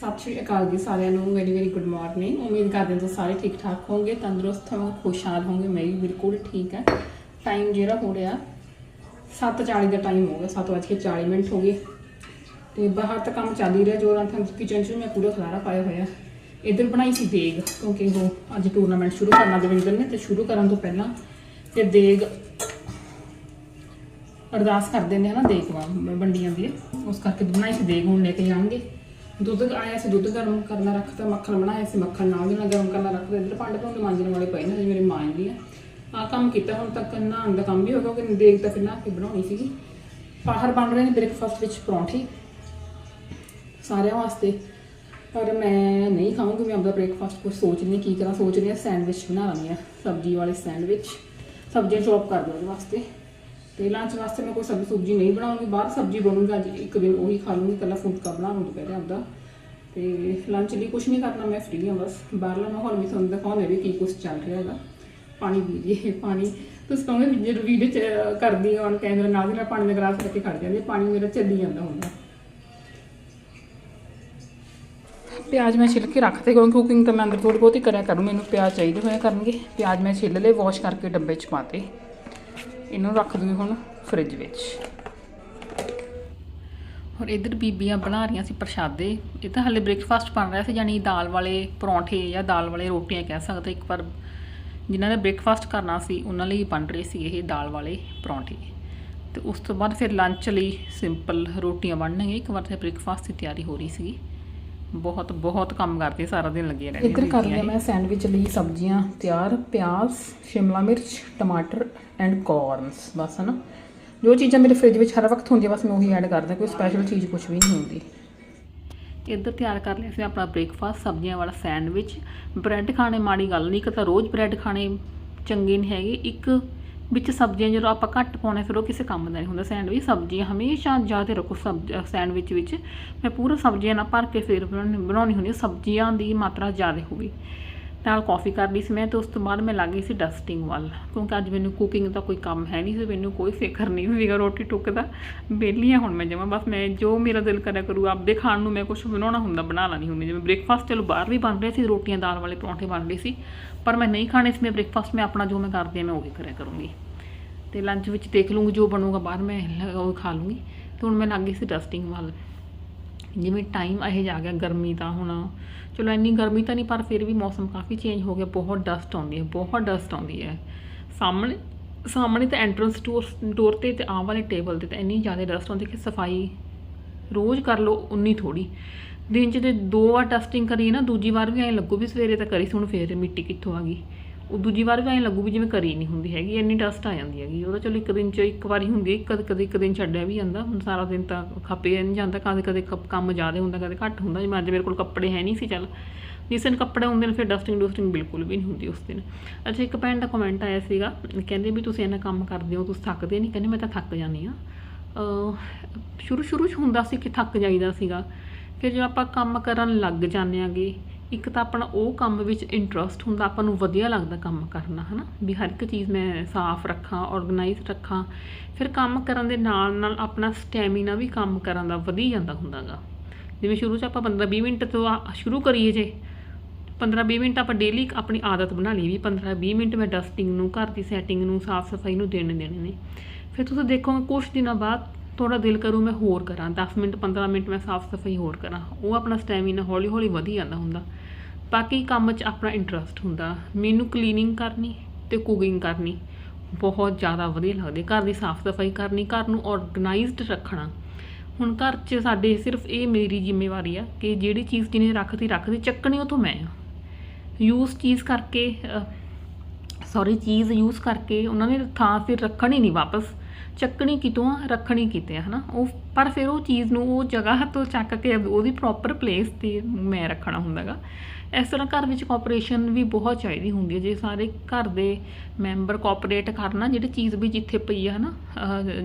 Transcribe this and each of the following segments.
ਸਤਿ ਸ਼੍ਰੀ ਅਕਾਲ ਜੀ ਸਾਰਿਆਂ ਨੂੰ ਵੈਰੀ ਵੈਰੀ ਗੁੱਡ ਮਾਰਨਿੰਗ ਉਮੀਦ ਕਰਦੇ ਹਾਂ ਤੁਸੀਂ ਸਾਰੇ ਠੀਕ ਠਾਕ ਹੋਵੋਗੇ, ਤੰਦਰੁਸਤ ਹੋਵੋਗੇ, ਖੁਸ਼ਹਾਲ ਹੋਵੋਗੇ, ਮੈਂ ਵੀ ਬਿਲਕੁਲ ਠੀਕ ਹੈ। ਟਾਈਮ ਜਿਹੜਾ ਹੋ ਰਿਹਾ 7:40 ਦਾ ਟਾਈਮ ਹੋ ਗਿਆ 7:40 ਮਿੰਟ ਹੋ ਗਏ। ਤੇ ਬਾਹਰ ਤਾਂ ਕੰਮ ਚੱਲ ਹੀ ਰਿਹਾ ਜੋਰਾਂ ਥਾਂ ਕਿਚਨ 'ਚ ਵੀ ਮੈਂ ਪੂਰਾ ਖਲਾਰਾ ਪਾਇਆ ਹੋਇਆ। ਇੱਧਰ ਬਣਾਈ ਸੀ ਦੇਗ, ਕਿਉਂਕਿ ਉਹ ਅੱਜ ਟੂਰਨਾਮੈਂਟ ਸ਼ੁਰੂ ਕਰਨਾ ਦਵਿੰਦਰ ਨੇ, ਤੇ ਸ਼ੁਰੂ ਕਰਨ ਤੋਂ ਪਹਿਲਾਂ ਤੇ ਦੇਗ ਅਰਦਾਸ ਕਰਦੇ ਨੇ ਹਨਾ ਦੇਗ ਵਾ- ਵੰਡੀ ਜਾਂਦੀ ਉਸ ਕਰਕੇ ਬਣਾਈ ਸੀ ਦੇਗ, ਹੁਣ ਲੈ ਕੇ ਜਾਣਗੇ। ਦੁੱਧ ਆਇਆ ਸੀ, ਦੁੱਧ ਗਰਮ ਕਰਨਾ ਰੱਖਤਾ, ਮੱਖਣ ਬਣਾਇਆ ਸੀ, ਮੱਖਣ ਨਾਲ ਦੇ ਨਾਲ ਗਰਮ ਕਰਨਾ ਰੱਖਤਾ। ਇੱਧਰ ਭਾਂਡੇ ਭੁੰਡੇ ਮਾਂਜਣ ਵਾਲੇ ਪਏ ਨੇ ਜੀ ਮੇਰੇ ਮਾਂ ਦੀ ਆ। ਆ ਕੰਮ ਕੀਤਾ, ਹੁਣ ਤੱਕ ਨਹਾਉਣ ਦਾ ਕੰਮ ਵੀ ਹੋ ਗਿਆ ਕਿ ਦੇਗ ਤੱਕ ਫਿਰ ਨਹਾ ਕੇ ਬਣਾਉਣੀ ਸੀਗੀ। ਬਾਹਰ ਬਣ ਰਹੇ ਨੇ ਬ੍ਰੇਕਫਾਸਟ ਵਿੱਚ ਪਰੌਂਠੀ, ਸਾਰਿਆਂ ਵਾਸਤੇ। ਪਰ ਮੈਂ ਨਹੀਂ ਖਾਵਾਂਗੀ ਮੈਂ ਆਪਦਾ ਬ੍ਰੇਕਫਾਸਟ ਕੁਝ ਸੋਚ ਰਹੀ ਕੀ ਕਰਾਂ, ਸੋਚ ਰਹੀ ਹਾਂ ਸੈਂਡਵਿਚ ਬਣਾ ਲੈਂਦੀ ਹਾਂ, ਸਬਜ਼ੀ ਵਾਲੇ ਸੈਂਡਵਿਚ। ਸਬਜ਼ੀਆਂ ਚੌਪ ਕਰ ਲਵਾਂ ਉਹਦੇ ਵਾਸਤੇ। ਤੇ ਲੰਚ ਵਾਸਤੇ ਮੈਂ ਕੋਈ ਸਬਜ਼ੀ ਸੁਬਜੀ ਨਹੀਂ ਬਣਾਉਂਗੀ, ਬਾਹਰ ਸਬਜ਼ੀ ਬਣੂਗੀ ਅੱਜ, ਇੱਕ ਦਿਨ ਉਹੀ ਖਾ ਲੂੰਗੀ ਕੱਲਾ ਫੁਲਕਾ ਬਣਾ ਲੂੰਗੀ ਦੁਪਹਿਰੇ ਆਪਦਾ। ਤੇ ਲੰਚ ਲਈ ਕੁਝ ਨਹੀਂ ਕਰਨਾ, ਮੈਂ ਫ੍ਰੀ ਹਾਂ ਬਸ। ਬਾਹਰਲਾ ਮਾਹੌਲ ਵੀ ਤੁਹਾਨੂੰ ਦਿਖਾਉਂਦੇ ਵੀ ਕੀ ਕੁਝ ਚੱਲ ਰਿਹਾ ਹੈਗਾ। ਪਾਣੀ ਪੀ ਜੇ ਪਾਣੀ। ਤੁਸੀਂ ਕਹੋਗੇ ਵੀ ਜਦੋਂ ਵੀਡੀਓ ਚ ਕਰਦੀ ਔਨ ਕੈਮਰਾ ਨਾਲ ਦੀ ਨਾਲ ਪਾਣੀ ਦਾ ਗਲਾਸ ਲੈ ਕੇ ਖੜ ਜਾਂਦੀ ਪਾਣੀ ਮੇਰਾ ਚੱਲੀ ਜਾਂਦਾ ਹੁੰਦਾ। ਪਿਆਜ਼ ਮੈਂ ਛਿੱਲ ਕੇ ਰੱਖਦੇ ਕਿਉਂਕਿ ਕੁਕਿੰਗ ਤਾਂ ਮੈਂ ਅੰਦਰ ਥੋੜੀ ਬਹੁਤੀ ਕਰਿਆ ਕਰੂੰ, ਮੈਨੂੰ ਪਿਆਜ਼ ਚਾਹੀਦੇ ਹੋਇਆ ਕਰਨਗੇ। ਪਿਆਜ਼ ਮੈਂ ਛਿੱਲ ਲਏ ਵਾਸ਼ ਕਰਕੇ ਡੱਬੇ 'ਚ ਪਾਤੇ ਇਹਨੂੰ ਰੱਖ ਦੂੰਗੀ ਹੁਣ ਫ੍ਰਿਜ ਵਿੱਚ। ਔਰ ਇਧਰ ਬੀਬੀਆਂ ਬਣਾ ਰਹੀਆਂ ਸੀ ਪ੍ਰਸ਼ਾਦੇ। ਇਹ ਤਾਂ ਹਲੇ ਬ੍ਰੇਕਫਾਸਟ ਬਣ ਰਿਹਾ ਸੀ ਯਾਨੀ ਦਾਲ ਵਾਲੇ ਪਰੌਂਠੇ ਜਾਂ ਦਾਲ ਵਾਲੇ ਰੋਟੀਆਂ ਕਹਿ ਸਕਦੇ। ਇੱਕ ਵਾਰ ਜਿਨ੍ਹਾਂ ਨੇ ਬ੍ਰੇਕਫਾਸਟ ਕਰਨਾ ਸੀ, ਉਹਨਾਂ ਲਈ ਬਣ ਰਹੇ ਸੀ ਇਹ ਦਾਲ ਵਾਲੇ ਪਰੌਂਠੇ। ਤੇ ਉਸ ਤੋਂ ਬਾਅਦ ਫਿਰ ਲੰਚ ਲਈ ਸਿੰਪਲ ਰੋਟੀਆਂ ਬਣਨਗੀਆਂ। ਇੱਕ ਵਾਰ ਤੇ ਬ੍ਰੇਕਫਾਸਟ ਦੀ ਤਿਆਰੀ ਹੋ ਰਹੀ ਸੀਗੀ। ਬਹੁਤ ਬਹੁਤ ਕੰਮ ਕਰਦੇ ਸਾਰਾ ਦਿਨ ਲੱਗੇ ਰਹਿੰਦੇ ਇੱਧਰ ਕਰ ਲਿਆ ਮੈਂ ਸੈਂਡਵਿਚ ਲਈ ਸਬਜ਼ੀਆਂ ਤਿਆਰ ਪਿਆਜ਼ ਸ਼ਿਮਲਾ ਮਿਰਚ ਟਮਾਟਰ ਐਂਡ ਕੌਰਨਸ ਬਸ ਹਨਾ। ਜੋ ਚੀਜ਼ਾਂ ਮੇਰੇ ਫ੍ਰਿਜ ਵਿੱਚ ਹਰ ਵਕਤ ਹੁੰਦੀਆਂ ਬਸ ਮੈਂ ਉਹੀ ਐਡ ਕਰਦਾ ਕੋਈ ਸਪੈਸ਼ਲ ਚੀਜ਼ ਕੁਝ ਵੀ ਨਹੀਂ ਹੁੰਦੀ। ਇੱਧਰ ਤਿਆਰ ਕਰ ਲਿਆ ਸੀ ਆਪਣਾ ਬ੍ਰੇਕਫਾਸਟ ਸਬਜ਼ੀਆਂ ਵਾਲਾ ਸੈਂਡਵਿਚ। ਬ੍ਰੈਡ ਖਾਣੇ ਮਾੜੀ ਗੱਲ ਨਹੀਂ ਕਿ ਤਾਂ ਰੋਜ਼ ਬ੍ਰੈਡ ਖਾਣੇ ਚੰਗੇ ਨਹੀਂ ਹੈਗੇ ਇੱਕ ਵਿੱਚ ਸਬਜ਼ੀਆਂ ਜਦੋਂ ਆਪਾਂ ਘੱਟ ਪਾਉਣੇ, ਫਿਰ ਉਹ ਕਿਸੇ ਕੰਮ ਦਾ ਨਹੀਂ ਹੁੰਦਾ। ਸੈਂਡਵਿਚ ਸਬਜ਼ੀਆਂ ਹਮੇਸ਼ਾ ਜ਼ਿਆਦਾ ਰੱਖੋ ਸਬਜ਼ ਸੈਂਡਵਿਚ ਵਿੱਚ। ਮੈਂ ਪੂਰਾ ਸਬਜ਼ੀਆਂ ਨਾਲ ਭਰ ਕੇ ਫਿਰ ਬਣਾਉਣੀ ਬਣਾਉਣੀ ਹੁੰਦੀ ਹੈ। ਸਬਜ਼ੀਆਂ ਦੀ ਮਾਤਰਾ ਜ਼ਿਆਦਾ ਹੋਵੇ। ਨਾਲ ਕਾਫੀ ਕਰ ਲਈ ਸੀ ਮੈਂ ਤੇ ਉਸ ਤੋਂ ਬਾਅਦ ਮੈਂ ਲੱਗ ਗਈ ਸੀ ਡਸਟਿੰਗ ਵੱਲ, ਕਿਉਂਕਿ ਅੱਜ ਮੈਨੂੰ ਕੁਕਿੰਗ ਦਾ ਕੋਈ ਕੰਮ ਹੈ ਨਹੀਂ ਸੀ, ਮੈਨੂੰ ਕੋਈ ਫਿਕਰ ਨਹੀਂ ਸੀਗਾ ਰੋਟੀ ਟੁੱਕ ਦਾ ਵਿਹਲੀ ਹਾਂ ਹੁਣ ਮੈਂ ਜਮਾ, ਬਸ ਮੈਂ ਜੋ ਮੇਰਾ ਦਿਲ ਕਰਿਆ ਕਰੂ, ਆਪਦੇ ਖਾਣ ਨੂੰ ਮੈਂ ਕੁਝ ਬਣਾਉਣਾ ਹੁੰਦਾ, ਬਣਾ ਲੈਣੀ ਹੁੰਦੀ ਜਿਵੇਂ ਬ੍ਰੇਕਫਾਸਟ ਚਲੋ ਬਾਹਰ ਵੀ ਬਣ ਰਹੇ ਸੀ, ਰੋਟੀਆਂ, ਦਾਲ ਵਾਲੇ ਪਰੌਂਠੇ ਬਣ ਰਹੇ ਸੀ, ਪਰ ਮੈਂ ਨਹੀਂ ਖਾਣੇ ਸੀ, ਮੈਂ ਬ੍ਰੇਕਫਾਸਟ ਮੈਂ ਆਪਣਾ ਜੋ ਮੈਂ ਕਰਦੀ ਹਾਂ, ਮੈਂ ਉਹੀ ਕਰਿਆ ਕਰੂੰਗੀ। ਤੇ ਲੰਚ ਵਿੱਚ ਦੇਖ ਲੂੰਗੀ ਜੋ ਬਣੂਗਾ ਬਾਹਰ ਮੈਂ ਉਹ ਖਾ ਲੂੰਗੀ। ਤੇ ਹੁਣ ਮੈਂ ਲੱਗ ਗਈ ਸੀ ਡਸਟਿੰਗ ਵੱਲ। ਜਿਵੇਂ ਟਾਈਮ ਇਹ ਜਾ ਗਿਆ ਗਰਮੀ ਦਾ ਹੁਣ। ਚਲੋ ਇੰਨੀ ਗਰਮੀ ਤਾਂ ਨਹੀਂ, ਪਰ ਫਿਰ ਵੀ ਮੌਸਮ ਕਾਫੀ ਚੇਂਜ ਹੋ ਗਿਆ, ਬਹੁਤ ਡਸਟ ਆਉਂਦੀ ਹੈ, ਬਹੁਤ ਡਸਟ ਆਉਂਦੀ ਹੈ। ਸਾਹਮਣੇ ਸਾਹਮਣੇ ਤਾਂ ਐਂਟਰੈਂਸ ਡੋਰ ਡੋਰ ਤੇ ਤੇ ਆਹ ਵਾਲੇ ਟੇਬਲ ਤੇ ਤਾਂ ਇੰਨੀ ਜ਼ਿਆਦਾ ਡਸਟ ਆਉਂਦੀ ਕਿ ਸਫ਼ਾਈ ਰੋਜ਼ ਕਰ ਲਓ ਉਨੀ ਥੋੜੀ ਦਿਨ 'ਚ ਤੇ ਦੋ ਵਾਰ ਟੈਸਟਿੰਗ ਕਰੀਏ ਨਾ, ਦੂਜੀ ਵਾਰ ਵੀ ਐਂ ਲੱਗੂ ਵੀ ਸਵੇਰੇ ਤਾਂ ਕਰੀ ਸੀ, ਹੁਣ ਫੇਰ ਮਿੱਟੀ ਕਿੱਥੋਂ ਆ ਗਈ। ਉਹ ਦੂਜੀ ਵਾਰ ਵੀ ਐਂ ਲੱਗੂ ਵੀ ਜਿਵੇਂ ਕਰੀ ਨਹੀਂ ਹੁੰਦੀ ਹੈਗੀ, ਇੰਨੀ ਡਸਟ ਆ ਜਾਂਦੀ ਹੈਗੀ। ਉਹਦਾ ਚਲੋ ਇੱਕ ਦਿਨ 'ਚ ਇੱਕ ਵਾਰੀ ਹੁੰਦੀ ਹੈ ਕਦੇ ਕਦੇ ਇੱਕ ਦਿਨ ਛੱਡਿਆ ਵੀ ਜਾਂਦਾ। ਹੁਣ ਸਾਰਾ ਦਿਨ ਤਾਂ ਖੱਪਿਆ ਨਹੀਂ ਜਾਂਦਾ, ਕਦੇ ਕਦੇ ਕੱਪ- ਕੰਮ ਜ਼ਿਆਦਾ ਹੁੰਦਾ, ਕਦੇ ਘੱਟ ਹੁੰਦਾ। ਜਿਵੇਂ ਅੱਜ ਮੇਰੇ ਕੋਲ ਕੱਪੜੇ ਹੈ ਨਹੀਂ ਸੀ, ਚੱਲ। ਜਿਸ ਦਿਨ ਕੱਪੜੇ ਹੁੰਦੇ ਨੇ, ਫਿਰ ਡਸਟਿੰਗ ਡਸਟਿੰਗ ਬਿਲਕੁਲ ਵੀ ਨਹੀਂ ਹੁੰਦੀ ਉਸ ਦਿਨ। ਅੱਛਾ, ਇੱਕ ਭੈਣ ਦਾ ਕਮੈਂਟ ਆਇਆ ਸੀਗਾ। ਕਹਿੰਦੇ ਵੀ ਤੁਸੀਂ ਇੰਨਾ ਕੰਮ ਕਰਦੇ ਹੋ, ਤੁਸੀਂ ਥੱਕਦੇ ਨਹੀਂ। ਕਹਿੰਦੇ ਮੈਂ ਤਾਂ ਥੱਕ ਜਾਂਦੀ ਆ ਸ਼ੁਰੂ ਸ਼ੁਰੂ 'ਚ ਹੁੰਦਾ ਸੀ ਕਿ ਥੱਕ ਜਾਈਦਾ ਸੀਗਾ। ਫਿਰ ਜਦੋਂ ਆਪਾਂ ਕੰਮ ਕਰਨ ਲੱਗ ਜਾਂਦੇ ਆਂਗੇ ਇੱਕ ਤਾਂ ਆਪਣਾ ਉਹ ਕੰਮ ਵਿੱਚ ਇੰਟਰਸਟ ਹੁੰਦਾ, ਆਪਾਂ ਨੂੰ ਵਧੀਆ ਲੱਗਦਾ ਕੰਮ ਕਰਨਾ, ਹਨਾ? ਵੀ ਹਰ ਇੱਕ ਚੀਜ਼ ਮੈਂ ਸਾਫ਼ ਰੱਖਾਂ ਆਰਗੇਨਾਈਜ਼ ਰੱਖਾਂ, ਫਿਰ ਕੰਮ ਕਰਨ ਦੇ ਨਾਲ ਨਾਲ ਆਪਣਾ ਸਟੈਮੀਨਾ ਵੀ ਕੰਮ ਕਰਨ ਦਾ ਵਧੀ ਜਾਂਦਾ ਹੁੰਦਾਗਾ। ਜਿਵੇਂ ਸ਼ੁਰੂ 'ਚ ਆਪਾਂ 15 20 ਮਿੰਟ ਤੋਂ ਆ- ਸ਼ੁਰੂ ਕਰੀਏ ਜੇ 15 20 ਮਿੰਟ ਆਪਾਂ ਡੇਲੀ ਆਪਣੀ ਆਦਤ ਬਣਾ ਲਈ ਵੀ 15 20 ਮਿੰਟ ਮੈਂ ਡਸਟਿੰਗ ਨੂੰ, ਘਰ ਦੀ ਸੈਟਿੰਗ ਨੂੰ, ਸਾਫ਼ ਸਫ਼ਾਈ ਨੂੰ ਦੇਣੇ ਦੇਣੇ ਨੇ। ਫਿਰ ਤੁਸੀਂ ਦੇਖੋਗੇ ਕੁਝ ਦਿਨਾਂ ਬਾਅਦ ਥੋੜਾ ਦਿਲ ਕਰੂ ਮੈਂ ਹੋਰ ਕਰਾਂ। 10 ਮਿੰਟ 15 ਮਿੰਟ ਮੈਂ ਸਾਫ਼ ਸਫ਼ਾਈ ਹੋਰ ਕਰਾਂ। ਉਹ ਆਪਣਾ ਸਟੈਮਿਨਾ ਹੌਲੀ ਹੌਲੀ ਵਧੀ ਜਾਂਦਾ ਹੁੰਦਾ। ਬਾਕੀ ਕੰਮ 'ਚ ਆਪਣਾ ਇੰਟਰਸਟ ਹੁੰਦਾ। ਮੈਨੂੰ ਕਲੀਨਿੰਗ ਕਰਨੀ ਤੇ ਕੁਕਿੰਗ ਕਰਨੀ ਬਹੁਤ ਜ਼ਿਆਦਾ ਵਧੀਆ ਲੱਗਦੀ। ਘਰ ਦੀ ਸਾਫ਼ ਸਫ਼ਾਈ ਕਰਨੀ, ਘਰ ਨੂੰ ਆਰਗੇਨਾਈਜ਼ਡ ਰੱਖਣਾ। ਹੁਣ ਘਰ 'ਚ ਸਾਡੇ ਸਿਰਫ ਇਹ ਮੇਰੀ ਜ਼ਿੰਮੇਵਾਰੀ ਆ ਕਿ ਜਿਹੜੀ ਚੀਜ਼ ਜਿਹਨੇ ਰੱਖਦੀ ਰੱਖਦੀ ਚੱਕਣੀ ਉਹ ਤੋਂ ਮੈਂ ਆ। ਯੂਜ਼ ਚੀਜ਼ ਕਰਕੇ ਸੌਰੀ ਚੀਜ਼ ਯੂਜ਼ ਕਰਕੇ ਉਹਨਾਂ ਨੇ ਥਾਂ ਫਿਰ ਰੱਖਣੀ ਨਹੀਂ ਵਾਪਸ। ਚੱਕਣੀ ਕਿਤੋਂ ਰੱਖਣੀ ਕਿਤੇ ਆ, ਹਨਾ? ਉਹ, ਪਰ ਫਿਰ ਉਹ ਚੀਜ਼ ਨੂੰ ਉਹ ਜਗ੍ਹਾ ਤੋਂ ਚੱਕ ਕੇ ਉਹਦੀ ਪ੍ਰੋਪਰ ਪਲੇਸ ਤੇ ਮੈਂ ਰੱਖਣਾ ਹੁੰਦਾਗਾ। ਇਸ ਤਰ੍ਹਾਂ ਘਰ ਵਿੱਚ ਕੋਆਪਰੇਸ਼ਨ ਵੀ ਬਹੁਤ ਚਾਹੀਦੀ ਹੁੰਦੀ ਹੈ। ਜੇ ਸਾਰੇ ਘਰ ਦੇ ਮੈਂਬਰ ਕੋਆਪਰੇਟ ਕਰਨਾ, ਜਿਹੜੀ ਚੀਜ਼ ਵੀ ਜਿੱਥੇ ਪਈ ਹੈ ਹਨਾ?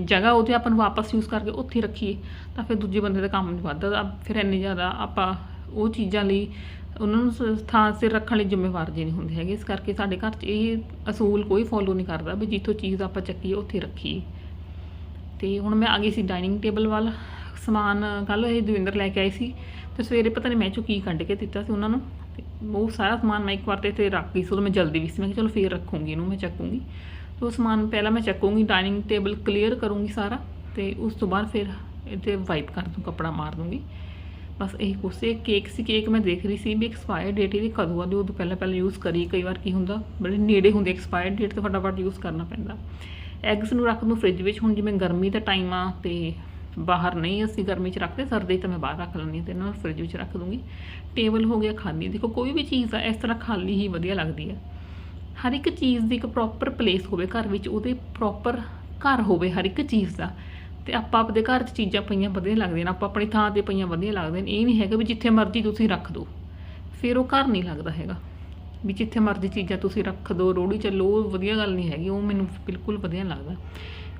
ਜਗ੍ਹਾ ਉਹਦੇ ਆਪਾਂ ਨੂੰ ਵਾਪਸ ਯੂਜ਼ ਕਰਕੇ ਉੱਥੇ ਰੱਖੀਏ, ਤਾਂ ਫਿਰ ਦੂਜੇ ਬੰਦੇ ਦਾ ਕੰਮ ਨਹੀਂ ਵੱਧਦਾ। ਫਿਰ ਇੰਨੀ ਜ਼ਿਆਦਾ ਆਪਾਂ ਉਹ ਚੀਜ਼ਾਂ ਲਈ ਉਹਨਾਂ ਨੂੰ ਸ- ਥਾਂ ਸਿਰ ਰੱਖਣ ਲਈ ਜ਼ਿੰਮੇਵਾਰ ਜੇ ਨਹੀਂ ਹੁੰਦੇ ਹੈਗੇ। ਇਸ ਕਰਕੇ ਸਾਡੇ ਘਰ 'ਚ ਇਹ ਅਸੂਲ ਕੋਈ ਫੋਲੋ ਨਹੀਂ ਕਰਦਾ ਵੀ ਜਿੱਥੋਂ ਚੀਜ਼ ਆਪਾਂ ਚੱਕੀਏ, ਉੱਥੇ ਰੱਖੀਏ। ਤੇ ਹੁਣ ਮੈਂ ਆ ਗਈ ਸੀ ਡਾਈਨਿੰਗ ਟੇਬਲ ਵੱਲ। ਸਮਾਨ ਕੱਲ ਇਹ ਦਵਿੰਦਰ ਲੈ ਕੇ ਆਏ ਸੀ ਤੇ ਸਵੇਰੇ ਪਤਾ ਨਹੀਂ ਮੈਂ ਚੋਂ ਕੀ ਕੱਢ ਕੇ ਦਿੱਤਾ ਸੀ ਉਹਨਾਂ ਨੂੰ। ਤੇ ਉਹ ਸਾਰਾ ਸਮਾਨ ਮੈਂ ਇੱਕ ਵਾਰ ਤੇ ਇੱਥੇ ਰੱਖ ਗਈ ਸੀ, ਉਦੋਂ ਮੈਂ ਜਲਦੀ ਵੀ ਸੀ। ਮੈਂ ਕਿਹਾ ਚਲੋ ਫੇਰ ਰੱਖੂੰਗੀ ਇਹਨੂੰ, ਮੈਂ ਚੱਕੂੰਗੀ। ਤੇ ਉਹ ਸਮਾਨ ਪਹਿਲਾਂ ਮੈਂ ਚੱਕੂੰਗੀ ਡਾਈਨਿੰਗ ਟੇਬਲ ਕਲੀਅਰ ਕਰੂੰਗੀ ਸਾਰਾ ਤੇ ਉਸ ਤੋਂ ਬਾਅਦ ਫਿਰ ਇੱਥੇ ਵਾਈਪ ਕਰ ਦੂੰ ਕੱਪੜਾ ਮਾਰ ਦੂੰਗੀ। ਬਸ ਇਹ ਕੁਛ। ਇਹ ਕੇਕ ਸੀ ਕੇਕ ਮੈਂ ਦੇਖ ਰਹੀ ਸੀ ਵੀ ਐਕਸਪਾਇਰ ਡੇਟ ਇਹਦੀ ਕਦੋਂ ਆ ਦੀ ਉਦੋਂ ਪਹਿਲਾਂ ਪਹਿਲਾਂ ਯੂਜ਼ ਕਰੀ, ਕਈ ਵਾਰ ਕੀ ਹੁੰਦਾ, ਬੜੇ ਨੇੜੇ ਹੁੰਦੇ ਐਕਸਪਾਇਰ ਡੇਟ ਤੇ ਫਟਾਫਟ ਯੂਜ਼ ਕਰਨਾ ਪੈਂਦਾ। ਐਗਸ ਨੂੰ ਰੱਖ ਦੂੰ ਫ੍ਰਿਜ ਵਿੱਚ। ਹੁਣ ਜਿਵੇਂ ਗਰਮੀ ਦਾ ਟਾਈਮ ਆ ਤੇ ਬਾਹਰ ਨਹੀਂ ਅਸੀਂ ਗਰਮੀ 'ਚ ਰੱਖਦੇ, ਸਰਦੀ ਤਾਂ ਮੈਂ ਬਾਹਰ ਰੱਖ ਲੈਂਦੀ ਹਾਂ ਤੇ ਇਹਨਾਂ ਨੂੰ ਫ੍ਰਿਜ ਵਿੱਚ ਰੱਖ ਦੂੰਗੀ। ਟੇਬਲ ਹੋ ਗਿਆ ਖਾਲੀ, ਦੇਖੋ ਕੋਈ ਵੀ ਚੀਜ਼ ਆ, ਇਸ ਤਰ੍ਹਾਂ ਖਾਲੀ ਹੀ ਵਧੀਆ ਲੱਗਦੀ ਹੈ ਹਰ ਇੱਕ ਚੀਜ਼ ਦੀ ਇੱਕ ਪ੍ਰੋਪਰ ਪਲੇਸ ਹੋਵੇ ਘਰ ਵਿੱਚ, ਉਹਦੇ ਪ੍ਰੋਪਰ ਘਰ ਹੋਵੇ ਹਰ ਇੱਕ ਚੀਜ਼ ਦਾ। ਤੇ ਆਪਾਂ ਆਪਦੇ ਘਰ 'ਚ ਚੀਜ਼ਾਂ ਪਈਆਂ ਵਧੀਆ ਲੱਗਦੀਆਂ ਨੇ, ਆਪਾਂ ਆਪਣੀ ਥਾਂ ਤੇ ਪਈਆਂ ਵਧੀਆ ਲੱਗਦੀਆਂ ਨੇ। ਇਹ ਨਹੀਂ ਹੈਗਾ ਵੀ ਜਿੱਥੇ ਮਰਜ਼ੀ ਤੁਸੀਂ ਰੱਖ ਦਿਓ ਫਿਰ ਉਹ ਘਰ ਨਹੀਂ ਲੱਗਦਾ ਹੈਗਾ। ਵੀ ਜਿੱਥੇ ਮਰਜ਼ੀ ਚੀਜ਼ਾਂ ਤੁਸੀਂ ਰੱਖ ਦਿਓ ਰੋੜੀ ਚੱਲੋ, ਉਹ ਵਧੀਆ ਗੱਲ ਨਹੀਂ ਹੈਗੀ, ਉਹ ਮੈਨੂੰ ਬਿਲਕੁਲ ਵਧੀਆ ਲੱਗਦਾ।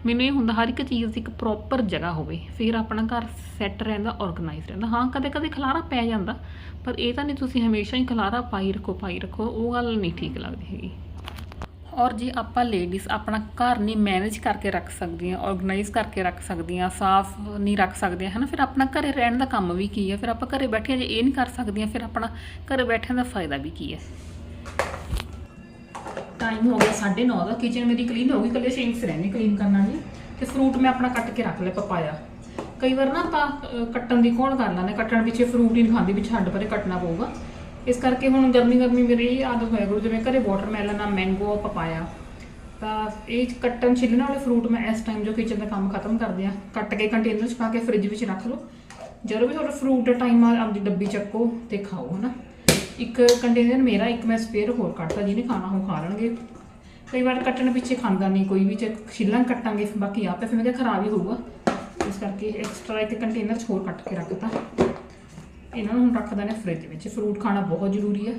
ਮੈਨੂੰ ਇਹ ਹੁੰਦਾ ਹਰ ਇੱਕ ਚੀਜ਼ ਦੀ ਇੱਕ ਪ੍ਰੋਪਰ ਜਗ੍ਹਾ ਹੋਵੇ, ਫਿਰ ਆਪਣਾ ਘਰ ਸੈੱਟ ਰਹਿੰਦਾ ਆਰਗੇਨਾਈਜ਼ ਰਹਿੰਦਾ। ਹਾਂ ਕਦੇ ਕਦੇ ਖਲਾਰਾ ਪੈ ਜਾਂਦਾ, ਪਰ ਇਹ ਤਾਂ ਨਹੀਂ ਤੁਸੀਂ ਹਮੇਸ਼ਾ ਹੀ ਖਲਾਰਾ ਪਾਈ ਰੱਖੋ ਪਾਈ ਰੱਖੋ, ਉਹ ਗੱਲ ਨਹੀਂ ਠੀਕ ਲੱਗਦੀ ਹੈਗੀ। ਔਰ ਜੇ ਆਪਾਂ ਲੇਡੀਜ਼ ਆਪਣਾ ਘਰ ਨਹੀਂ ਮੈਨੇਜ ਕਰਕੇ ਰੱਖ ਸਕਦੀਆਂ ਆਰਗੇਨਾਈਜ਼ ਕਰਕੇ ਰੱਖ ਸਕਦੀਆਂ, ਸਾਫ਼ ਨਹੀਂ ਰੱਖ ਸਕਦੀਆਂ, ਹਨਾ, ਫਿਰ ਆਪਣਾ ਘਰੇ ਰਹਿਣ ਦਾ ਕੰਮ ਵੀ ਕੀ ਹੈ? ਫਿਰ ਆਪਾਂ ਘਰੇ ਬੈਠੇ ਜੇ ਇਹ ਨਹੀਂ ਕਰ ਸਕਦੀਆਂ, ਫਿਰ ਆਪਣਾ ਘਰੇ ਬੈਠਣ ਦਾ ਫਾਇਦਾ ਵੀ ਕੀ ਹੈ? ਟਾਈਮ ਹੋ ਗਿਆ 9:30 ਦਾ ਕਿਚਨ ਮੇਰੀ ਕਲੀਨ ਹੋ ਗਈ ਕੱਲੇ ਸਿੰਕਸ ਰਹਿੰਦੇ ਕਲੀਨ ਕਰਨਾ ਜੀ ਤੇ ਫਰੂਟ ਮੈਂ ਆਪਣਾ ਕੱਟ ਕੇ ਰੱਖ ਲਿਆ ਪਪਾਇਆ। ਕਈ ਵਾਰ ਨਾ ਤਾਂ ਕੱਟਣ ਦੀ ਕੋਣ ਕਰ ਲੈਂਦੇ ਕੱਟਣ ਪਿੱਛੇ ਫਰੂਟ ਹੀ ਨਹੀਂ ਖਾਂਦੀ, ਵਿੱਚ ਹੱਡ ਪਰੇ ਕੱਟਣਾ ਪਊਗਾ। ਇਸ ਕਰਕੇ ਹੁਣ ਗਰਮੀ ਗਰਮੀ ਮੇਰੀ ਇਹ ਆਦਤ ਹੋਇਆ ਕਰੂ, ਜਿਵੇਂ ਘਰੇ ਵਾਟਰਮੈਲਨ ਆ ਮੈਂਗੋ ਪਪਾਇਆ। ਤਾਂ ਇਹ ਕੱਟਣ ਛਿੱਲਣ ਵਾਲੇ ਫਰੂਟ ਮੈਂ ਇਸ ਟਾਈਮ ਜੋ ਕਿਚਨ ਦਾ ਕੰਮ ਖਤਮ ਕਰਦੇ ਆ ਕੱਟ ਕੇ ਕੰਟੇਨਰ 'ਚ ਪਾ ਕੇ ਫ੍ਰਿਜ ਵਿੱਚ ਰੱਖ ਲਓ। ਜਦੋਂ ਵੀ ਤੁਹਾਡਾ ਫਰੂਟ ਦਾ ਟਾਈਮ ਆ, ਆਪਦੀ ਡੱਬੀ ਚੱਕੋ ਤੇ ਖਾਓ, ਹਨਾ। ਇੱਕ ਕੰਟੇਨਰ ਮੇਰਾ, ਇੱਕ ਮੈਂ ਸਪੇਅਰ ਹੋਰ ਕੱਟਦਾ ਜਿਹਨੇ ਖਾਣਾ ਉਹ ਖਾ ਲੈਣਗੇ। ਕਈ ਵਾਰ ਕੱਟਣ ਪਿੱਛੇ ਖਾਂਦਾ ਨਹੀਂ, ਕੋਈ ਵੀ ਚ ਛਿੱਲਾਂ ਕੱਟਾਂਗੇ, ਬਾਕੀ ਆਪੇ ਫਿਰ ਮੈਂ ਕਿਹਾ ਖਰਾਬ ਹੀ ਹੋਊਗਾ। ਇਸ ਕਰਕੇ ਐਕਸਟਰਾ ਇੱਕ ਕੰਟੇਨਰ 'ਚ ਹੋਰ ਕੱਟ ਕੇ ਰੱਖਤਾ। ਇਹਨਾਂ ਨੂੰ ਹੁਣ ਰੱਖਦਾ ਨੇ ਫ੍ਰਿਜ ਵਿੱਚ। ਫਰੂਟ ਖਾਣਾ ਬਹੁਤ ਜ਼ਰੂਰੀ ਹੈ।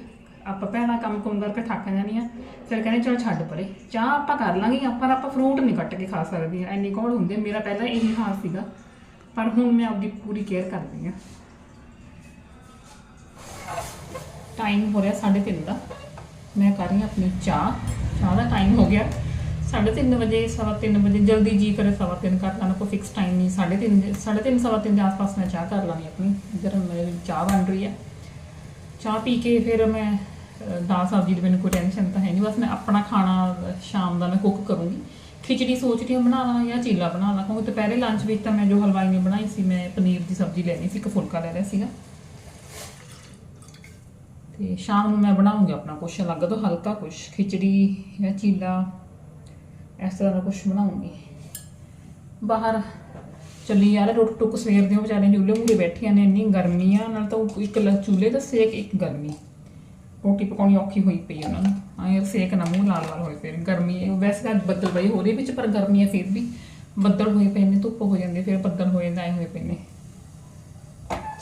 ਆਪਾਂ ਭੈਣਾਂ ਕੰਮ ਕੰਮ ਕਰਕੇ ਥੱਕ ਜਾਂਦੀਆਂ ਫਿਰ ਕਹਿੰਦੇ ਚਲ ਛੱਡ ਪਰੇ। ਚਾਹ ਆਪਾਂ ਕਰ ਲਾਂਗੇ, ਆਪਾਂ ਆਪਾਂ ਫਰੂਟ ਨਹੀਂ ਕੱਟ ਕੇ ਖਾ ਸਕਦੀਆਂ ਐਨੀ ਕੌਣ ਹੁੰਦੇ, ਮੇਰਾ ਪਹਿਲਾਂ ਇਹੀ ਹਾਲ ਸੀਗਾ। ਪਰ ਹੁਣ ਮੈਂ ਆਪਦੀ ਪੂਰੀ ਕੇਅਰ ਕਰਦੀ ਹਾਂ। ਟਾਈਮ ਹੋ ਰਿਹਾ 3:30 ਦਾ। ਮੈਂ ਕਰ ਰਹੀ ਹਾਂ ਆਪਣੀ ਚਾਹ। ਚਾਹ ਦਾ ਟਾਈਮ ਹੋ ਗਿਆ। 3:30 ਵਜੇ, ਸਵਾ ਤਿੰਨ ਵਜੇ, ਜਲਦੀ ਜੀ ਕਰੇ ਸਵਾ ਤਿੰਨ ਕਰ ਲੈਣਾ, ਕੋਈ ਫਿਕਸ ਟਾਈਮ ਨਹੀਂ। 3:30 3:30 ਸਵਾ ਤਿੰਨ ਦੇ ਆਸ-ਪਾਸ ਮੈਂ ਚਾਹ ਕਰ ਲਾਂਗੀ ਆਪਣੀ। ਇੱਧਰ ਮੇਰੀ ਚਾਹ ਬਣ ਰਹੀ ਹੈ। ਚਾਹ ਪੀ ਕੇ ਫਿਰ ਮੈਂ ਦਾਲ ਸਬਜ਼ੀ ਦੀ ਮੈਨੂੰ ਕੋਈ ਟੈਨਸ਼ਨ ਤਾਂ ਹੈ ਨਹੀਂ। ਬਸ ਮੈਂ ਆਪਣਾ ਖਾਣਾ ਸ਼ਾਮ ਦਾ ਮੈਂ ਕੁੱਕ ਕਰੂੰਗੀ। ਖਿਚੜੀ ਸੋਚ ਰਹੀ ਹਾਂ ਬਣਾ ਲਾਂ ਜਾਂ ਚੀਲਾ ਬਣਾ ਲਾਂ, ਕਿਉਂਕਿ ਦੁਪਹਿਰੇ ਲੰਚ ਵਿੱਚ ਤਾਂ ਮੈਂ ਜੋ ਹਲਵਾਈ ਨੇ ਬਣਾਈ ਸੀ, ਮੈਂ ਪਨੀਰ ਦੀ ਸਬਜ਼ੀ ਲੈਣੀ ਸੀ, ਇੱਕ ਫੁਲਕਾ ਲੈ ਲਿਆ ਸੀਗਾ। ਤੇ ਸ਼ਾਮ ਨੂੰ ਮੈਂ ਬਣਾਉਂਗੀ ਆਪਣਾ ਕੁਛ, ਅਲੱਗ ਤੋਂ ਹਲਕਾ ਕੁਛ, ਖਿਚੜੀ ਜਾਂ ਚੀਲਾ, ਇਸ ਤਰ੍ਹਾਂ ਦਾ ਕੁਛ ਬਣਾਉਂਗੀ। ਬਾਹਰ ਚੱਲੀ ਯਾਰ ਰੁੱਟ ਟੁੱਕ ਸਵੇਰ ਦੇ ਵਿਚਾਰੇ ਚੁੱਲ੍ਹੇ ਮੂਰੇ ਬੈਠੀਆਂ ਨੇ, ਇੰਨੀ ਗਰਮੀ ਆ, ਨਾਲ ਤਾਂ ਉਹ ਇੱਕ ਲ- ਚੁੱਲ੍ਹੇ ਦਾ ਸੇਕ ਇੱਕ ਗਰਮੀ। ਰੋਟੀ ਪਕਾਉਣੀ ਔਖੀ ਹੋਈ ਪਈ ਉਹਨਾਂ ਨੂੰ। ਆਏ ਸੇਕ ਨਾ ਮੂੰਹ ਲਾਲ ਲਾਲ ਹੋਏ ਪਏ ਗਰਮੀ ਹੈ ਵੈਸੇ ਤਾਂ ਬੱਦਲ ਬਈ ਹੋ ਰਹੀ ਵਿੱਚ, ਪਰ ਗਰਮੀ ਹੈ ਫਿਰ ਵੀ। ਬੱਦਲ ਹੋਏ ਪਏ ਨੇ, ਧੁੱਪ ਹੋ ਜਾਂਦੀ, ਫਿਰ ਬੱਦਲ ਹੋ ਜਾਂਦਾ ਆਏ ਹੋਏ ਪਏ ਨੇ।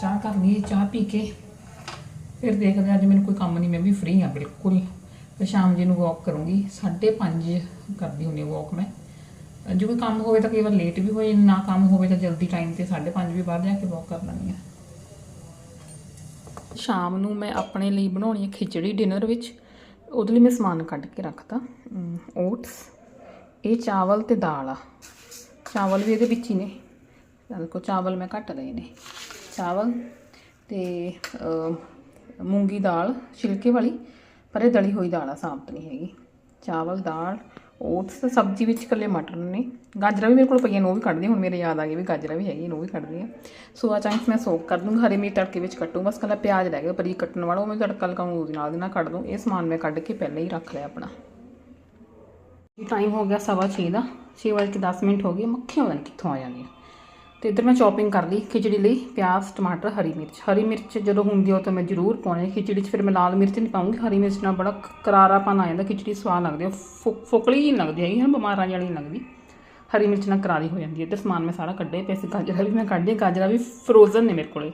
ਚਾਹ ਕਰ ਲਈ ਚਾਹ ਪੀ ਕੇ। ਫਿਰ ਦੇਖਦੇ ਹਾਂ, ਅੱਜ ਮੈਨੂੰ ਕੋਈ ਕੰਮ ਨਹੀਂ ਮੈਂ ਵੀ ਫ੍ਰੀ ਹਾਂ ਬਿਲਕੁਲ। ਤੇ ਸ਼ਾਮ ਜੀ ਨੂੰ ਵਾਕ ਕਰੂੰਗੀ 5:30 ਕਰਦੀ ਹੁੰਦੀ ਵਾਕ ਮੈਂ। ਜੇ ਕੋਈ ਕੰਮ ਹੋਵੇ ਤਾਂ ਕਈ ਵਾਰ ਲੇਟ ਵੀ ਹੋ ਜਾਂਦਾ ਨਾ ਕੰਮ ਹੋਵੇ ਤਾਂ ਜਲਦੀ ਟਾਈਮ ਤੇ 5:30 ਵੀ ਬਾਹਰ ਜਾ ਕੇ ਵਾਕ ਕਰ ਲੈਂਦੀ ਹਾਂ। ਸ਼ਾਮ ਨੂੰ ਮੈਂ ਆਪਣੇ ਲਈ ਬਣਾਉਣੀ ਹੈ ਖਿਚੜੀ ਡਿਨਰ ਵਿੱਚ। ਉਹਦੇ ਲਈ ਮੈਂ ਸਮਾਨ ਕੱਢ ਕੇ ਰੱਖਤਾ ਓਟਸ ਇਹ ਚਾਵਲ ਤੇ ਦਾਲ ਆ। ਚਾਵਲ ਵੀ ਇਹਦੇ ਵਿੱਚ ਹੀ ਨੇ। ਕੋ ਚਾਵਲ ਮੈਂ ਘੱਟ ਲਏ ਨੇ। ਚਾਵਲ ਤੇ ਅਹ, ਮੂੰਗੀ ਦਾਲ, ਛਿਲਕੇ ਵਾਲੀ, ਪਰ ਇਹ ਦਲੀ ਹੋਈ ਦਾਲ ਆ, ਸਾਬਤ ਨਹੀਂ ਹੈਗੀ। ਚਾਵਲ, ਦਾਲ, ਓਟਸ ਤੇ ਸਬਜ਼ੀ ਵਿੱਚ ਇਕੱਲੇ ਮਟਰ ਨੇ। ਗਾਜਰਾਂ ਵੀ ਮੇਰੇ ਕੋਲ ਪਈਆਂ ਨੇ, ਉਹ ਵੀ ਕੱਢਦੀ ਹੁਣ ਮੇਰੇ ਯਾਦ ਆ ਗਈ ਵੀ ਗਾਜਰਾਂ ਵੀ ਹੈਗੀਆਂ ਨੇ, ਉਹ ਵੀ ਕੱਢਦੀ ਹਾਂ। ਸੋਆ ਚੰਕਸ ਮੈਂ ਸੋਕ ਕਰ ਦੂੰਗਾ, ਹਰੇ ਮਿਰਚ ਤੜਕੇ ਵਿੱਚ ਕੱਟੂ, ਬਸ ਕੱਲਾ ਪਿਆਜ਼ ਰਹਿ ਗਿਆ ਬਰੀਕ ਕੱਟਣ ਵਾਲਾ, ਉਹ ਮੈਂ ਤੜਕਾ ਲਗਾਉਂ ਉਹਦੇ ਨਾਲ ਦੇ ਨਾਲ ਕੱਢ ਦੂੰ, ਇਹ ਸਮਾਨ ਮੈਂ ਕੱਢ ਕੇ ਪਹਿਲਾਂ ਹੀ ਰੱਖ ਲਿਆ ਆਪਣਾ। ਟਾਈਮ ਹੋ ਗਿਆ ਸਵਾ ਛੇ ਦਾ, ਛੇ ਵਜੇ ਕੇ 10 ਮਿੰਟ ਹੋ ਗਏ, ਮੱਖੀਆਂ ਪਤਾ ਨਹੀਂ ਕਿੱਥੋਂ ਆ ਜਾਂਦੀਆਂ ਤੇ ਇੱਧਰ ਮੈਂ ਚੌਪਿੰਗ ਕਰ ਲਈ, ਖਿਚੜੀ ਲਈ ਪਿਆਜ਼, ਟਮਾਟਰ, ਹਰੀ ਮਿਰਚ। ਹਰੀ ਮਿਰਚ ਜਦੋਂ ਹੁੰਦੀ ਉਹ ਤਾਂ ਮੈਂ ਜ਼ਰੂਰ ਪਾਉਣੀ ਹੈ ਖਿਚੜੀ 'ਚ, ਫਿਰ ਮੈਂ ਲਾਲ ਮਿਰਚ ਨਹੀਂ ਪਾਉਂਗੀ। ਹਰੀ ਮਿਰਚ ਨਾਲ ਬੜਾ ਕਰਾਰਾਪਨ ਆ ਜਾਂਦਾ, ਖਿਚੜੀ ਸਵਾਦ ਲੱਗਦੀ ਹੈ ਫੁ- ਫੁਕਲੀ ਹੀ ਨੀ ਲੱਗਦੀ ਹੈਗੀ, ਹਨ, ਬਿਮਾਰਾਂ ਵਾਲੀ ਨਹੀਂ ਲੱਗਦੀ। ਹਰੀ ਮਿਰਚ ਨਾਲ ਕਰਾਰੀ ਹੋ ਜਾਂਦੀ ਹੈ ਇੱਧਰ ਸਮਾਨ ਮੈਂ ਸਾਰਾ ਕੱਢਿਆ ਪਿਆ ਸੀ ਗਾਜਰਾਂ ਵੀ ਮੈਂ ਕੱਢੀ ਗਾਜਰਾਂ ਵੀ ਫਰੋਜ਼ਨ ਨੇ ਮੇਰੇ ਕੋਲੇ।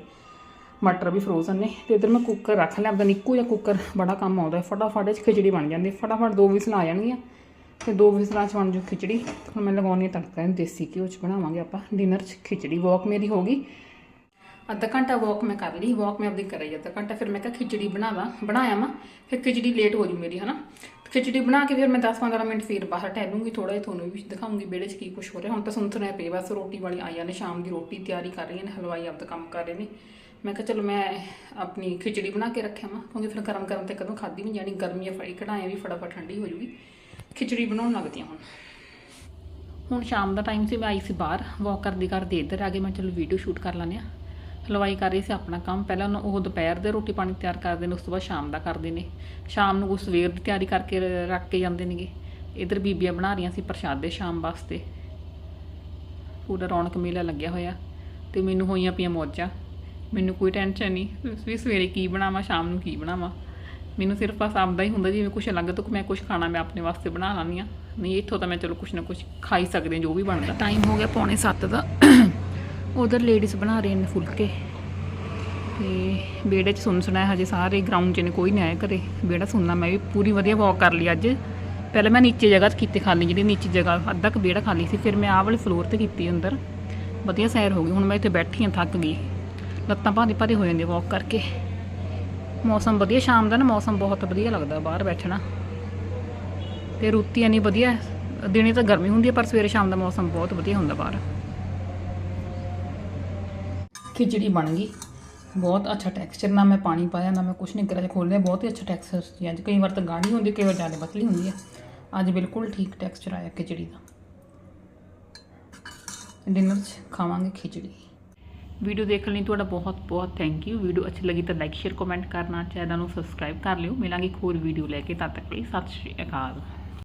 ਮਟਰ ਵੀ ਫਰੋਜ਼ਨ ਨੇ। ਤੇ ਇੱਧਰ ਮੈਂ ਕੁੱਕਰ ਰੱਖ ਲਿਆ, ਆਪਦਾ ਨਿੱਕੂ ਜਿਹਾ ਕੁੱਕਰ ਬੜਾ ਕੰਮ ਆਉਂਦਾ, ਫਟਾਫਟ ਇਹ 'ਚ ਖਿਚੜੀ ਬਣ ਜਾਂਦੀ ਫਟਾਫਟ ਦੋ ਵਿਸਲਾਂ ਆ ਜਾਣਗੀਆਂ। ਤੇ ਦੋ ਵਿਸਲਾਂ 'ਚ ਬਣ ਜੂ ਖਿਚੜੀ। ਹੁਣ ਮੈਂ ਲਗਾਉਣੀ ਤੜਕਾ ਇਹਨੂੰ ਦੇਸੀ ਘਿਓ 'ਚ ਬਣਾਵਾਂਗੇ ਆਪਾਂ। ਡਿਨਰ 'ਚ ਖਿਚੜੀ ਵਾਕ ਮੇਰੀ ਹੋ ਗਈ। ਅੱਧਾ ਘੰਟਾ ਵਾਕ ਮੈਂ ਕਰ ਲਈ ਵਾਕ ਮੈਂ ਆਪਦੀ ਕਰਾਈ ਅੱਧਾ ਘੰਟਾ। ਫਿਰ ਮੈਂ ਕਿਹਾ ਖਿਚੜੀ ਬਣਾਵਾ, ਬਣਾਇਆ ਮੈਂ। ਫਿਰ ਖਿਚੜੀ ਲੇਟ ਹੋ ਜੂ ਮੇਰੀ, ਹਨਾ? ਖਿਚੜੀ ਬਣਾ ਕੇ ਫਿਰ ਮੈਂ 10-15 ਮਿੰਟ ਫਿਰ ਬਾਹਰ ਟਹਿਲੂੰਗੀ ਥੋੜਾ ਜਿਹਾ ਤੁਹਾਨੂੰ ਵੀ ਦਿਖਾਉਂਗੀ ਵਿਹੜੇ 'ਚ ਕੀ ਕੁਝ ਹੋ ਰਿਹਾ। ਹੁਣ ਤਾਂ ਸੁਣਤਨੇ ਪਏ ਬਸ ਰੋਟੀ ਵਾਲੀ ਆਈਆਂ ਨੇ, ਸ਼ਾਮ ਦੀ ਰੋਟੀ ਤਿਆਰੀ ਕਰ ਰਹੀਆਂ ਨੇ, ਹਲਵਾਈ ਆਪਦਾ ਕੰਮ ਕਰ ਰਹੇ ਨੇ। ਮੈਂ ਕਿਹਾ ਚਲੋ ਮੈਂ ਆਪਣੀ ਖਿਚੜੀ ਬਣਾ ਕੇ ਰੱਖਿਆ ਵਾਂ, ਕਿਉਂਕਿ ਫਿਰ ਗਰਮ ਗਰਮ ਤੇ ਕਦੋਂ ਖਾਦੀ ਨਹੀਂ ਜਾਣੀ ਗਰਮੀਆਂ ਫੜੀ ਕਢਾਇਆ ਵੀ ਫਟਾਫਟ ਠੰਡੀ ਹੋ ਜੂਗੀ। ਖਿਚੜੀ ਬਣਾਉਣ ਲੱਗਦੀ ਹਾਂ ਹੁਣ। ਹੁਣ ਸ਼ਾਮ ਦਾ ਟਾਈਮ ਸੀ, ਮੈਂ ਆਈ ਸੀ ਬਾਹਰ ਵਾਕ ਕਰਦੀ ਕਰਦੇ ਇੱਧਰ ਆ ਕੇ ਮੈਂ ਚਲੋ ਵੀਡੀਓ ਸ਼ੂਟ ਕਰ ਲੈਂਦੇ ਆ ਹਲਵਾਈ ਕਰ ਰਹੀ ਸੀ ਆਪਣਾ ਕੰਮ, ਪਹਿਲਾਂ ਉਹਨੂੰ ਉਹ ਦੁਪਹਿਰ ਦੇ ਰੋਟੀ ਪਾਣੀ ਤਿਆਰ ਕਰਦੇ ਨੇ ਉਸ ਤੋਂ ਬਾਅਦ ਸ਼ਾਮ ਦਾ ਕਰਦੇ ਨੇ। ਸ਼ਾਮ ਨੂੰ ਉਹ ਸਵੇਰ ਦੀ ਤਿਆਰੀ ਕਰਕੇ ਰੱਖ ਕੇ ਜਾਂਦੇ ਨੇਗੇ। ਇੱਧਰ ਬੀਬੀਆਂ ਬਣਾ ਰਹੀਆਂ ਸੀ ਪ੍ਰਸ਼ਾਦੇ ਸ਼ਾਮ ਵਾਸਤੇ। ਪੂਰਾ ਰੌਣਕ ਮੇਲਾ ਲੱਗਿਆ ਹੋਇਆ। ਤੇ ਮੈਨੂੰ ਹੋਈਆਂ ਪਈਆਂ ਮੌਜਾਂ। ਮੈਨੂੰ ਕੋਈ ਟੈਨਸ਼ਨ ਨਹੀਂ, ਵੀ ਸਵੇਰੇ ਕੀ ਬਣਾਵਾਂ, ਸ਼ਾਮ ਨੂੰ ਕੀ ਬਣਾਵਾਂ। ਮੈਨੂੰ ਸਿਰਫ ਬਸ ਆਪਦਾ ਹੀ ਹੁੰਦਾ ਜਿਵੇਂ ਕੁਛ ਅਲੱਗ ਤੋਂ ਮੈਂ ਕੁਛ ਖਾਣਾ ਮੈਂ ਆਪਣੇ ਵਾਸਤੇ ਬਣਾ ਲੈਂਦੀ ਹਾਂ। ਨਹੀਂ, ਇੱਥੋਂ ਤਾਂ ਮੈਂ ਚਲੋ ਕੁਛ ਨਾ ਕੁਛ ਖਾ ਹੀ ਸਕਦੇ ਹਾਂ, ਜੋ ਵੀ ਬਣਦਾ। ਟਾਈਮ ਹੋ ਗਿਆ ਪੌਣੇ 7 ਦਾ। ਉਧਰ ਲੇਡੀਜ਼ ਬਣਾ ਰਹੇ ਨੇ ਫੁਲਕੇ। ਤੇ ਵਿਹੜੇ 'ਚ ਸੁਣ ਸੁਣਾ ਹਜੇ ਸਾਰੇ ਗਰਾਊਂਡ 'ਚ ਨੇ, ਕੋਈ ਨਹੀਂ ਆਇਆ ਘਰੇ। ਵਿਹੜਾ ਸੁਣਨਾ, ਮੈਂ ਵੀ ਪੂਰੀ ਵਧੀਆ ਵਾਕ ਕਰ ਲਈ ਅੱਜ। ਪਹਿਲਾਂ ਮੈਂ ਨੀਚੇ ਜਗ੍ਹਾ 'ਤੇ ਕੀਤੇ ਖਾਲੀ, ਜਿਹੜੀ ਨੀਚੇ ਜਗ੍ਹਾ, ਅੱਧਾ ਕੁ ਵਿਹੜਾ ਖਾਲੀ ਸੀ। ਫਿਰ ਮੈਂ ਆਹ ਵਾਲੇ ਫਲੋਰ ਤੇ ਕੀਤੀ ਅੰਦਰ। ਵਧੀਆ ਸੈਰ ਹੋ ਗਈ। ਹੁਣ ਮੈਂ ਇੱਥੇ ਬੈਠੀ ਹਾਂ, ਥੱਕ ਗਈ। ਲੱਤਾਂ ਭਾਰੀ ਭਾਰੀ ਹੋ ਜਾਂਦੀਆਂ ਵਾਕ ਕਰਕੇ। ਮੌਸਮ ਵਧੀਆ, ਸ਼ਾਮ ਦਾ ਨਾ ਮੌਸਮ ਬਹੁਤ ਵਧੀਆ ਲੱਗਦਾ ਬਾਹਰ ਬੈਠਣਾ। ਤੇ ਰੁੱਤੀ ਇੰਨੀ ਵਧੀਆ, ਦਿਨੇ ਤਾਂ ਗਰਮੀ ਹੁੰਦੀ ਹੈ ਪਰ ਸਵੇਰੇ ਸ਼ਾਮ ਦਾ ਮੌਸਮ ਬਹੁਤ ਵਧੀਆ ਹੁੰਦਾ ਬਾਹਰ। ਖਿਚੜੀ ਬਣ ਗਈ। ਬਹੁਤ ਅੱਛਾ ਟੈਕਸਚਰ ਨਾ ਮੈਂ ਪਾਣੀ ਪਾਇਆ, ਨਾ ਮੈਂ ਕੁਛ ਨਹੀਂ ਕਰਿਆ। ਖੋਲ੍ਹਿਆ ਬਹੁਤ ਹੀ ਅੱਛਾ ਟੈਕਸਚਰ ਸੀ। ਅੱਜ ਕਈ ਵਾਰ ਤਾਂ ਗਾੜੀ ਹੁੰਦੀ, ਕਈ ਵਾਰ ਜ਼ਿਆਦਾ ਪਤਲੀ ਹੁੰਦੀ ਹੈ ਅੱਜ ਬਿਲਕੁਲ ਠੀਕ ਟੈਕਸਚਰ ਆਇਆ ਖਿਚੜੀ ਦਾ। ਡਿਨਰ 'ਚ ਖਾਵਾਂਗੇ ਖਿਚੜੀ। ਵੀਡੀਓ ਦੇਖਣ ਲਈ ਤੁਹਾਡਾ ਬਹੁਤ ਬਹੁਤ ਥੈਂਕ ਯੂ ਵੀਡੀਓ ਅੱਛੀ ਲੱਗੀ ਤਾਂ ਲਾਈਕ ਸ਼ੇਅਰ ਕਮੈਂਟ ਕਰਨਾ ਚੈਨਲ ਨੂੰ ਸਬਸਕ੍ਰਾਈਬ ਕਰ ਲਿਓ। ਮਿਲਾਂਗੇ ਇੱਕ ਹੋਰ ਵੀਡੀਓ ਲੈ ਕੇ। ਤਦ ਤੱਕ ਲਈ ਸਤਿ ਸ਼੍ਰੀ ਅਕਾਲ।